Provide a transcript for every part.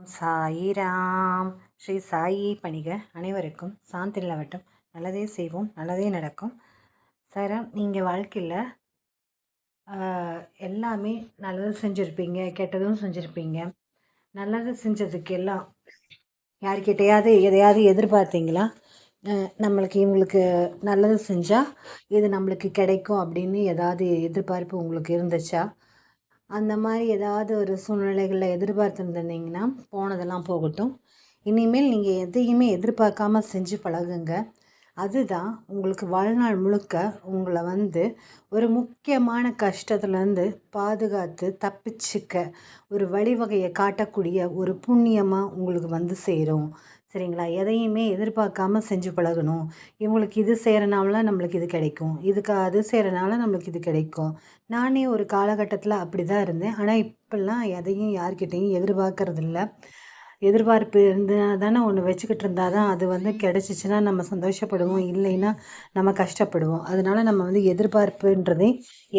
சாயிராம் ஸ்ரீ சாயி பணிக அனைவருக்கும் சாந்தி நிலவட்டும் நல்லதே செய்வோம் நல்லதே நடக்கும். சார் நீங்கள் வாழ்க்கையில் எல்லாமே நல்லது செஞ்சுருப்பீங்க கெட்டதும் செஞ்சுருப்பீங்க. நல்லது செஞ்சதுக்கு எல்லாம் யார்கிட்டையாவது எதையாவது எதிர்பார்த்தீங்களா? நம்மளுக்கு இவங்களுக்கு நல்லது செஞ்சால் இது நம்மளுக்கு கிடைக்கும் அப்படின்னு ஏதாவது எதிர்பார்ப்பு உங்களுக்கு இருந்துச்சா? அந்த மாதிரி ஏதாவது ஒரு சூழ்நிலைகளில் எதிர்பார்த்துருந்தீங்கன்னா போனதெல்லாம் போகட்டும். இனிமேல் நீங்கள் எதையுமே எதிர்பார்க்காம செஞ்சு பழகுங்க. அதுதான் உங்களுக்கு வாழ்நாள் முழுக்க உங்களை வந்து ஒரு முக்கியமான கஷ்டத்துலேருந்து பாதுகாத்து தப்பிச்சுக்க ஒரு வழிவகையை காட்டக்கூடிய ஒரு புண்ணியமாக உங்களுக்கு வந்து சேரும். சரிங்களா? எதையுமே எதிர்பார்க்காம செஞ்சு பழகணும். இவங்களுக்கு இது செய்கிறனால நம்மளுக்கு இது கிடைக்கும். இதுக்கு அது செய்கிறனால நம்மளுக்கு இது கிடைக்கும். நானே ஒரு காலகட்டத்தில் அப்படி தான் இருந்தேன். ஆனால் இப்போல்லாம் எதையும் யார்கிட்டையும் எதிர்பார்க்கறதில்ல. எதிர்பார்ப்பு இருந்தால் தானே ஒன்று வச்சுக்கிட்டு இருந்தால் தான் அது வந்து கிடச்சிச்சின்னா நம்ம சந்தோஷப்படுவோம். இல்லைன்னா நம்ம கஷ்டப்படுவோம். அதனால் நம்ம வந்து எதிர்பார்ப்புன்றதே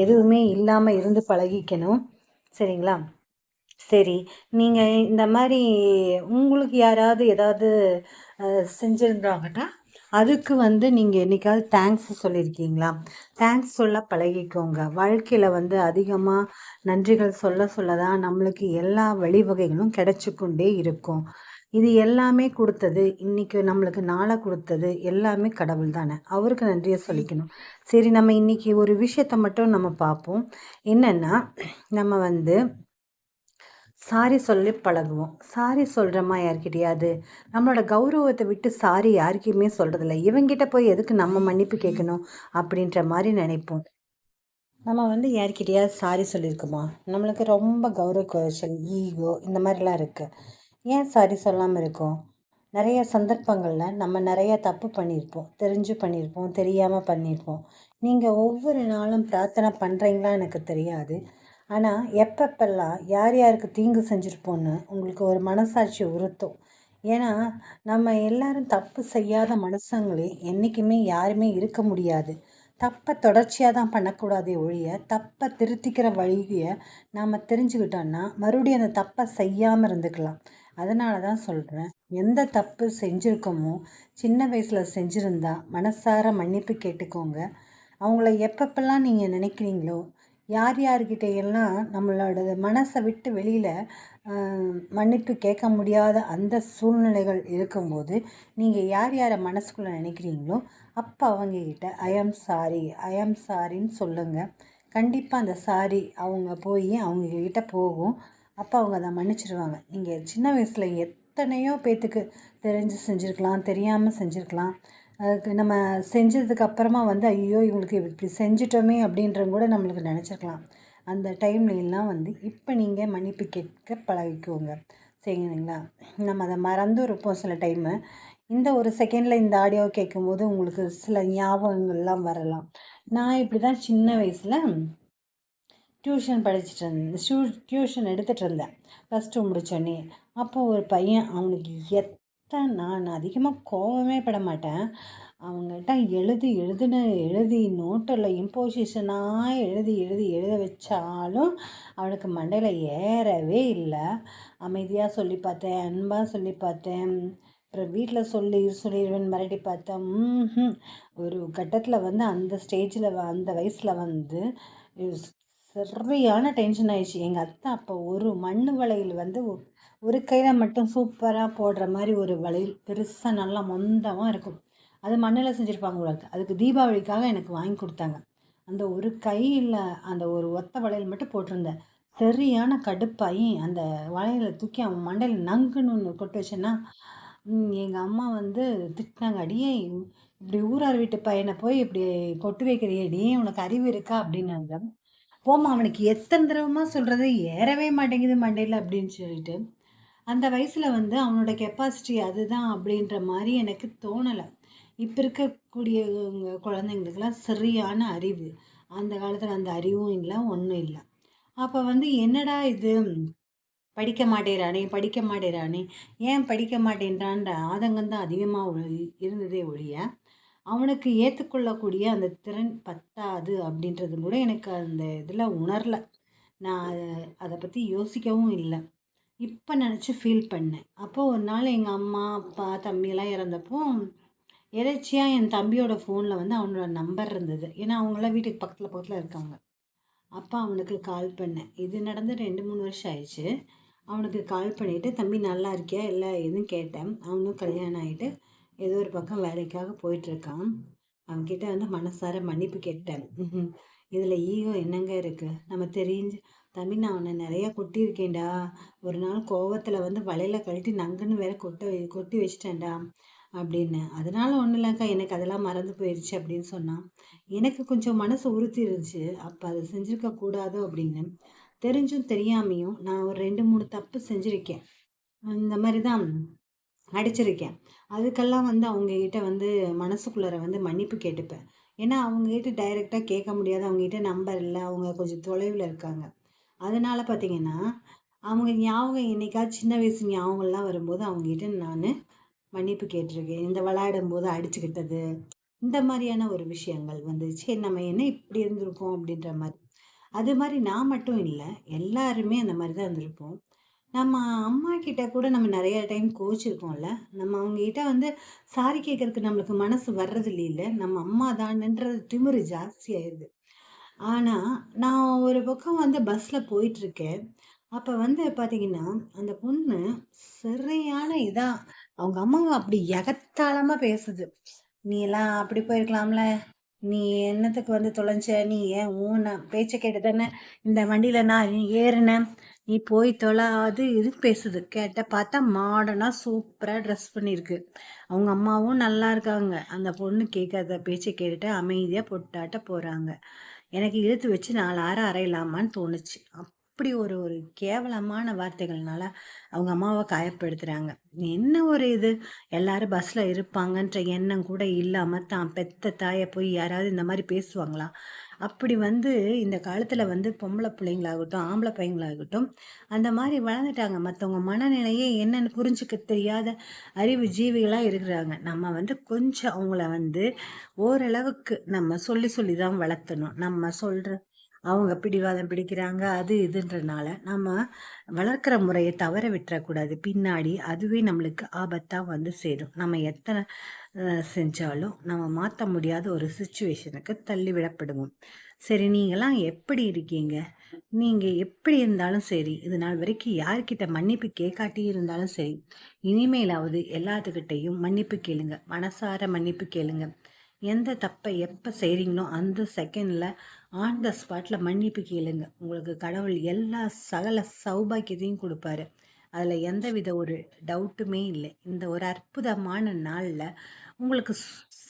எதுவுமே இல்லாமல் இருந்து பழகிக்கணும். சரிங்களா? சரி. நீங்கள் இந்த மாதிரி உங்களுக்கு யாராவது ஏதாவது செஞ்சுருந்தாங்கட்டா? அதுக்கு வந்து நீங்கள் என்றைக்காவது தேங்க்ஸ் சொல்லியிருக்கீங்களா தேங்க்ஸ் சொல்ல பழகிக்கோங்க. வாழ்க்கையில் வந்து அதிகமாக நன்றிகள் சொல்ல சொல்ல தான் நம்மளுக்கு எல்லா வழிவகைகளும் கிடச்சிக்கொண்டே இருக்கும். இது எல்லாமே கொடுத்தது இன்றைக்கி நம்மளுக்கு நாளை கொடுத்தது எல்லாமே கடவுள் தானே. அவருக்கு நன்றியை சொல்லிக்கணும். சரி நம்ம இன்றைக்கி ஒரு விஷயத்த மட்டும் நம்ம பார்ப்போம். என்னென்னா நம்ம வந்து சாரி சொல்லி பழகுவோம். சாரி சொல்கிறோமா யார்கிட்டயாவது? நம்மளோட கௌரவத்தை விட்டு சாரி யாருக்குமே சொல்கிறதில்ல இவங்கிட்ட போய் எதுக்கு நம்ம மன்னிப்பு கேட்கணும் அப்படின்ற மாதிரி நினைப்போம். நம்ம வந்து யார்கிட்டயாவது சாரி சொல்லியிருக்கோமா? நம்மளுக்கு ரொம்ப கௌரவ குறைச்சல் ஈகோ இந்த மாதிரிலாம் இருக்குது ஏன் சாரி சொல்லாமல் இருக்கோம்? நிறைய சந்தர்ப்பங்களில் நம்ம நிறைய தப்பு பண்ணியிருப்போம். தெரிஞ்சு பண்ணியிருப்போம். தெரியாமல் பண்ணியிருப்போம். நீங்கள் ஒவ்வொரு நாளும் பிரார்த்தனை பண்ணுறீங்களா எனக்கு தெரியாது. ஆனால் எப்பப்பெல்லாம் யார் யாருக்கு தீங்கு செஞ்சுருப்போன்னு உங்களுக்கு ஒரு மனசாட்சி உறுத்தும். ஏன்னா நம்ம எல்லாரும் தப்பு செய்யாத மனுஷங்களே என்றைக்குமே யாருமே இருக்க முடியாது. தப்பை தொடர்ச்சியாக தான் பண்ணக்கூடாதே ஒழிய தப்பை திருத்திக்கிற வழியை நாம் தெரிஞ்சுக்கிட்டோன்னா மறுபடியும் அந்த தப்பை செய்யாமல் இருந்துக்கலாம். அதனால தான் சொல்கிறேன் எந்த தப்பு செஞ்சுருக்கோமோ சின்ன வயசில் செஞ்சுருந்தா மனசார மன்னிப்பு கேட்டுக்கோங்க. அவங்கள எப்பப்பெல்லாம் நீங்கள் நினைக்கிறீங்களோ யார் யார்கிட்ட எல்லாம் நம்மளோட மனசை விட்டு வெளியில் மன்னிப்பு கேட்க முடியாத அந்த சூழ்நிலைகள் இருக்கும்போது நீங்கள் யார் யாரை மனசுக்குள்ளே நினைக்கிறீங்களோ அப்போ அவங்கக்கிட்ட ஆம் சாரி ஐஎம் சாரின்னு சொல்லுங்கள் கண்டிப்பாக அந்த சாரி அவங்க போய் அவங்கக்கிட்ட போகும். அப்போ அவங்க அதை மன்னிச்சிடுவாங்க நீங்கள் சின்ன வயசில் எத்தனையோ பேத்துக்கு தெரிஞ்சு செஞ்சுருக்கலாம் தெரியாமல் செஞ்சுருக்கலாம். நம்ம செஞ்சதுக்கு அப்புறமா வந்து ஐயோ இவங்களுக்கு இப்படி செஞ்சிட்டோமே அப்படின்ற கூட நம்மளுக்கு நினச்சிருக்கலாம். அந்த டைம்லலாம் வந்து இப்போ நீங்கள் மன்னிப்பு கேட்க பழகிக்கோங்க. சரிங்களா? நம்ம அதை மறந்து இருப்போம் சில டைமு இந்த ஒரு செகண்டில் இந்த ஆடியோ கேட்கும்போது உங்களுக்கு சில ஞாபகங்கள்லாம் வரலாம். நான் இப்படி தான் சின்ன வயசில் டியூஷன் படிச்சுட்டு இருந்தேன் ஷூ டியூஷன் எடுத்துகிட்டு இருந்தேன். ப்ளஸ் டூ முடித்தோடனே அப்போ ஒரு பையன் அவனுக்கு எத் நான் அதிகமாக கோவமே பட மாட்டேன் அவங்கள்ட்ட எழுதி எழுதுன எழுதி நோட்டில் இம்போசிஷனாக எழுதி எழுதி எழுத வச்சாலும் அவனுக்கு மண்டையில் ஏறவே இல்லை. அமைதியாக சொல்லி பார்த்தேன் அன்பாக சொல்லி பார்த்தேன். அப்புறம் வீட்டில் சொல்லி சொல்லிடுவேன் மிரட்டி பார்த்தேன். ஒரு கட்டத்தில் வந்து அந்த ஸ்டேஜில் அந்த வயசில் வந்து சரியான டென்ஷன் ஆயிடுச்சு. எங்கள் அத்தை அப்போ ஒரு மண் வளையல் வந்து ஒரு கையில் மட்டும் சூப்பராக போடுற மாதிரி ஒரு வளையல் பெருசாக நல்லா மொந்தமாக இருக்கும். அது மண்ணில் செஞ்சுருப்பாங்க உங்களுக்கு அதுக்கு தீபாவளிக்காக எனக்கு வாங்கி கொடுத்தாங்க. அந்த ஒரு கையில் அந்த ஒரு ஒத்த வளையல் மட்டும் போட்டிருந்தேன். சரியான கடுப்பாகி அந்த வளையலை தூக்கி அவன் மண்டையில் நங்குன்னு ஒன்று கொட்டு வச்சேன்னா எங்கள் அம்மா வந்து திட்டினாங்க. அடியே இப்படி ஊரார் வீட்டு பையனை போய் இப்படி கொட்டு வைக்கிறியடி உனக்கு அறிவு இருக்கா? அப்படின்னாங்க. போமா அவனுக்கு எத்தனை தடவைமா சொல்கிறது ஏறவே மாட்டேங்குது மண்டையில் அப்படின்னு சொல்லிட்டு அந்த வயசில் வந்து அவனோட கெப்பாசிட்டி அதுதான் அப்படின்ற மாதிரி எனக்கு தோணலை. இப்போ இருக்கக்கூடிய குழந்தைங்களுக்கெல்லாம் சரியான அறிவு. அந்த காலத்தில் அந்த அறிவும் இல்லை ஒன்றும் இல்லை. அப்போ வந்து என்னடா இது? படிக்க மாட்டேறானே படிக்க மாட்டேறானே. ஏன் படிக்க மாட்டேன்றான்ற ஆதங்கம் தான் அதிகமாக இருந்ததே ஒழிய அவனுக்கு ஏற்றுக்கொள்ளக்கூடிய அந்த திறன் பத்தாது அப்படின்றது கூட எனக்கு அந்த இதில் உணரலை. நான் அதை பற்றி யோசிக்கவும் இல்லை. இப்போ நினச்சி ஃபீல் பண்ணேன் அப்போது ஒரு நாள் எங்கள் அம்மா அப்பா தம்பியெல்லாம் இறந்தப்போ எதாச்சியாக என் தம்பியோட ஃபோனில் வந்து அவனோட நம்பர் இருந்தது. ஏன்னா அவங்களாம் வீட்டுக்கு பக்கத்தில் பக்கத்தில் இருக்காங்க. அப்பா அவனுக்கு கால் பண்ணேன் இது நடந்து ரெண்டு மூணு வருஷம் ஆயிடுச்சு. அவனுக்கு கால் பண்ணிவிட்டு தம்பி நல்லா இருக்கியா? இல்லை எதுவும் கேட்டேன். அவனும் கல்யாணம் ஆகிட்டு ஏதோ ஒரு பக்கம் வேலைக்காக போயிட்டுருக்கான். அவன்கிட்ட வந்து மனசார மன்னிப்பு கேட்டேன். இதில் ஈகோ என்னங்க இருக்குது நம்ம தெரிஞ்சு தம்பி நான் அவனை நிறையா கொட்டியிருக்கேன்டா. ஒரு நாள் கோவத்தில் வந்து வலையில் கழட்டி நங்குன்னு வேற கொட்ட கொட்டி வச்சிட்டேன்டா அப்படின்னு. அதனால ஒன்றும் இல்லைக்கா எனக்கு அதெல்லாம் மறந்து போயிடுச்சு அப்படின்னு சொன்னான். எனக்கு கொஞ்சம் மனசு உறுத்தி இருந்துச்சு அப்போ அதை செஞ்சுருக்க கூடாதோ அப்படின்னு. தெரிஞ்சும் தெரியாமையும் நான் ஒரு ரெண்டு மூணு தப்பு செஞ்சுருக்கேன். இந்த மாதிரி தான் அடிச்சிருக்கேன் அதுக்கெல்லாம் வந்து அவங்கக்கிட்ட வந்து மனசுக்குள்ளார வந்து மன்னிப்பு கேட்டுப்பேன். ஏன்னா அவங்கக்கிட்ட டைரெக்டாக கேட்க முடியாது அவங்ககிட்ட நம்பர் இல்லை. அவங்க கொஞ்சம் தொலைவில் இருக்காங்க. அதனால் பார்த்தீங்கன்னா அவங்க ஞாபகம் என்னைக்காவது சின்ன வயசு ஞாபகம்லாம் வரும்போது அவங்ககிட்ட நான் மன்னிப்பு கேட்டிருக்கேன். இந்த விளையாடும் போது அடிச்சுக்கிட்டது இந்த மாதிரியான ஒரு விஷயங்கள் வந்து சரி நம்ம என்ன இப்படி இருந்திருக்கோம் அப்படின்ற மாதிரி. அது மாதிரி நான் மட்டும் இல்லை எல்லாருமே அந்த மாதிரி தான் இருந்திருப்போம். நம்ம அம்மா கிட்ட கூட நம்ம நிறைய டைம் கோச்சிருக்கோம்ல நம்ம அவங்ககிட்ட வந்து சாரி கேட்கறதுக்கு நம்மளுக்கு மனசு வர்றது இல்லை. நம்ம அம்மா தான்ன்றது திமிரு ஜாஸ்தி ஆயிடுது. ஆனால் நான் ஒரு பக்கம் வந்து பஸ்ஸில் போயிட்டுருக்கேன். அப்போ வந்து பார்த்தீங்கன்னா அந்த பொண்ணு சரியான இதாக அவங்க அம்மாவை அப்படி எகத்தாளமாக பேசுது. நீ எல்லாம் அப்படி போயிருக்கலாம்ல? நீ என்னத்துக்கு வந்து தொலைஞ்ச? நீ ஏன் ஊன பேச்சை கேட்டு தானே இந்த வண்டியில் நான் நீ நீ போய் தொலை அது இது பேசுது. கேட்ட பார்த்தா மாடர்னாக சூப்பராக ட்ரெஸ் பண்ணியிருக்கு அவங்க அம்மாவும் நல்லா இருக்காங்க. அந்த பொண்ணு கேட்காத பேச்சை கேட்டுட்டு அமைதியாக பொட்டாட்ட போகிறாங்க எனக்கு இழுத்து வச்சு நாலு ஆறு அரையலாமான்னு தோணுச்சு. அப்படி ஒரு ஒரு கேவலமான வார்த்தைகள்னால அவங்க அம்மாவை காயப்படுத்துகிறாங்க என்ன ஒரு இது? எல்லாரும் பஸ்ஸில் இருப்பாங்கன்ற எண்ணம் கூட இல்லாமல் தான் பெத்த தாயை போய் யாராவது இந்த மாதிரி பேசுவாங்களா? அப்படி வந்து இந்த காலத்தில் வந்து பொம்பளை பிள்ளைங்களாகட்டும் ஆம்பளை பையங்களாகட்டும் அந்த மாதிரி வளர்ந்துட்டாங்க. மற்றவங்க மனநிலையே என்னென்னு புரிஞ்சுக்க தெரியாத அறிவு ஜீவிகளாக இருக்கிறாங்க. நம்ம வந்து கொஞ்சம் அவங்கள வந்து ஓரளவுக்கு நம்ம சொல்லி சொல்லி தான் வளர்த்தணும். நம்ம சொல்கிற அவங்க பிடிவாதம் பிடிக்கிறாங்க அது இதுன்றனால நம்ம வளர்க்குற முறையை தவற விட்டுறக்கூடாது. பின்னாடி அதுவே நம்மளுக்கு ஆபத்தாக வந்து சேரும். நம்ம எத்தனை செஞ்சாலும் நம்ம மாற்ற முடியாத ஒரு சுச்சுவேஷனுக்கு தள்ளி விடப்படுவோம். சரி நீங்களாம் எப்படி இருக்கீங்க? நீங்கள் எப்படி இருந்தாலும் சரி இது நாள் வரைக்கும் யார்கிட்ட மன்னிப்பு கேட்காட்டி இருந்தாலும் சரி இனிமேலாவது எல்லாத்துக்கிட்டையும் மன்னிப்பு கேளுங்க. மனசார மன்னிப்பு கேளுங்க. எந்த தப்பை எப்போ செய்கிறீங்களோ அந்த செகண்டில் ஆன் த ஸ்பாட்டில் மன்னிப்பு கேளுங்க. உங்களுக்கு கடவுள் எல்லா சகல சௌபாக்கியத்தையும் கொடுப்பாரு. அதில் எந்தவித ஒரு டவுட்டுமே இல்லை. இந்த ஒரு அற்புதமான நாளில் உங்களுக்கு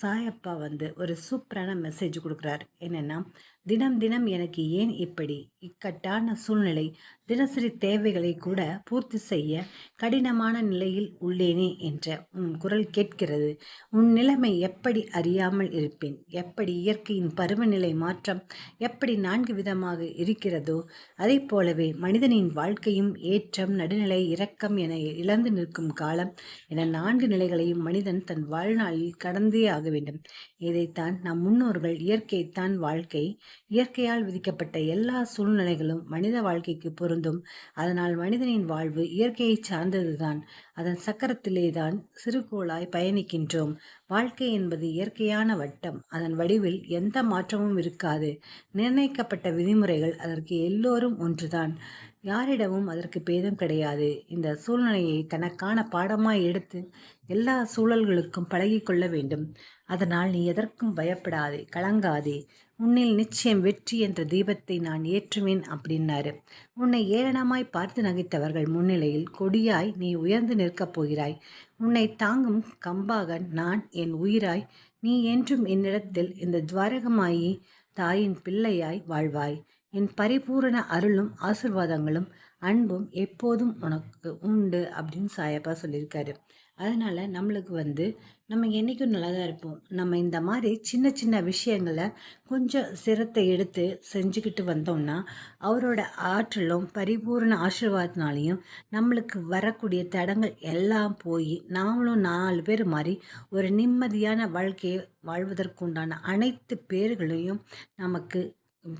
சாயப்பா வந்து ஒரு சூப்பரான மெசேஜ் கொடுக்குறாரு. என்னென்னா தினம் தினம் எனக்கு ஏன் இப்படி? இக்கட்டான சூழ்நிலை. தினசரி தேவைகளை கூட பூர்த்தி செய்ய கடினமான நிலையில் உள்ளேனே என்ற உன் குரல் கேட்கிறது. உன் நிலைமை எப்படி அறியாமல் இருப்பேன்? எப்படி இயற்கையின் பருவநிலை மாற்றம் எப்படி நான்கு விதமாக இருக்கிறதோ அதை போலவே மனிதனின் வாழ்க்கையும் ஏற்றம் நடுநிலை இரக்கம் என இழந்து நிற்கும் காலம் என நான்கு நிலைகளையும் மனிதன் தன் வாழ்நாளில் கடந்தே ஆக வேண்டும். இதைத்தான் நம் முன்னோர்கள் இயற்கைத்தான் வாழ்க்கை இயற்கையால் விதிக்கப்பட்ட எல்லா சூழ்நிலைகளும் மனித வாழ்க்கைக்கு பொருந்தும். அதனால் மனிதனின் வாழ்வு இயற்கையை சார்ந்ததுதான். அதன் சக்கரத்திலேதான் சிறுகோளாய் பயணிக்கின்றோம். வாழ்க்கை என்பது இயற்கையான வட்டம். அதன் வடிவில் எந்த மாற்றமும் இருக்காது. நிர்ணயிக்கப்பட்ட விதிமுறைகள் அதற்கு எல்லோரும் ஒன்றுதான். யாரிடமும் அதற்கு பேதம் கிடையாது. இந்த சூழ்நிலையை தனக்கான பாடமாய் எடுத்து எல்லா சூழல்களுக்கும் பழகிக்கொள்ள வேண்டும். அதனால் நீ எதற்கும் பயப்படாதே கலங்காதே. உன்னில் நிச்சயம் வெற்றி என்ற தீபத்தை நான் ஏற்றுவேன் அப்படின்னாரு. உன்னை ஏளனமாய் பார்த்து நகைத்தவர்கள் முன்னிலையில் கொடியாய் நீ உயர்ந்து நிற்கப் போகிறாய். உன்னை தாங்கும் கம்பாக நான் என் உயிராய். நீ என்றும் என்னிடத்தில் இந்த துவாரகமாயி தாயின் பிள்ளையாய் வாழ்வாய். என் பரிபூரண அருளும் ஆசிர்வாதங்களும் அன்பும் எப்போதும் உனக்கு உண்டு அப்படின்னு சாயப்பா சொல்லியிருக்காரு. அதனால் நம்மளுக்கு வந்து நம்ம என்றைக்கும் நல்லா தான் இருப்போம். நம்ம இந்த மாதிரி சின்ன சின்ன விஷயங்களை கொஞ்சம் சிரத்தை எடுத்து செஞ்சுக்கிட்டு வந்தோம்னா அவரோட ஆற்றலும் பரிபூர்ண ஆசீர்வாதத்தினாலையும் நம்மளுக்கு வரக்கூடிய தடங்கள் எல்லாம் போய் நாமளும் நாலு பேர் மாதிரி ஒரு நிம்மதியான வாழ்க்கையை வாழ்வதற்குண்டான அனைத்து பேர்களையும் நமக்கு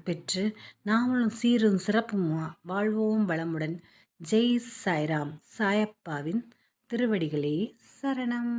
பெற்று நாமளும் சீரும் சிறப்புமா வாழ்வோம் வளமுடன். ஜெய் சாய்ராம் சாயப்பாவின் திருவடிகளே சரணம்.